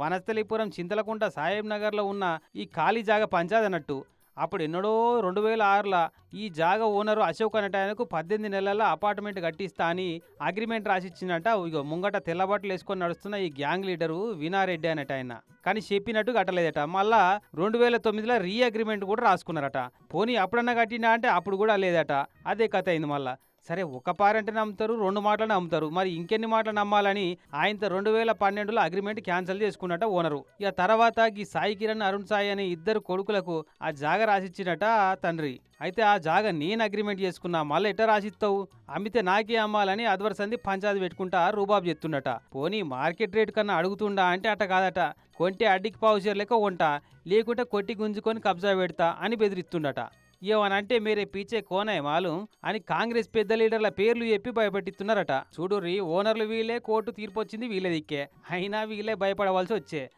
వనస్థలిపురం చింతలకుంట సాహెబ్ నగర్లో ఉన్న ఈ ఖాళీ జాగా పంచాదన్నట్టు అప్పుడు ఎన్నడో రెండు వేల ఆరులో ఈ జాగా ఓనరు అశోక్ అనేట ఆయనకు పద్దెనిమిది నెలల అపార్ట్మెంట్ కట్టిస్తా అని అగ్రిమెంట్ రాసిచ్చిందంట. ఇగో ముంగట తెల్లబట్టలు వేసుకొని నడుస్తున్న ఈ గ్యాంగ్ లీడరు వినారెడ్డి అనేట ఆయన కానీ చెప్పినట్టు కట్టలేదట. మళ్ళా రెండు వేల తొమ్మిదిలో రీ అగ్రిమెంట్ కూడా రాసుకున్నారట. పోనీ అప్పుడన్నా కట్టినా అంటే అప్పుడు కూడా లేదట. అదే కథ అయింది మళ్ళా. సరే ఒక పారంటే నమ్ముతారు రెండు మాటలు నమ్ముతారు. మరి ఇంకెన్ని మాటలు నమ్మాలని ఆయనతో రెండు వేల పన్నెండులో అగ్రిమెంట్ క్యాన్సిల్ చేసుకున్నట ఓనరు. ఇక తర్వాత ఈ సాయి కిరణ్ అరుణ్ సాయి అనే ఇద్దరు కొడుకులకు ఆ జాగ రాసిచ్చినట తండ్రి. అయితే ఆ జాగ నేను అగ్రిమెంట్ చేసుకున్నా మళ్ళీ ఎట్ట రాసిస్తావు అమ్మితే నాకే అమ్మాలని అద్వర్సంది పంచాయతీ పెట్టుకుంటా రూబాబు చెప్తుండట పోనీ మార్కెట్ రేట్ కన్నా అడుగుతుండా అంటే అట్ట కాదట. కొంటే అడ్డికి పావుచేరు లెక్క ఉంటా లేకుంటే కొట్టి గుంజుకొని కబ్జా పెడతా అని బెదిరిస్తుండట. ఏమనంటే మీరే పీచే కోనే మాలు అని కాంగ్రెస్ పెద్ద లీడర్ల పేర్లు చెప్పి భయపెట్టిస్తున్నారట. చూడుర్రి ఓనర్లు వీళ్ళే కోర్టు తీర్పు వచ్చింది వీళ్ళే దిక్కే అయినా వీళ్ళే భయపడవలసి వచ్చే.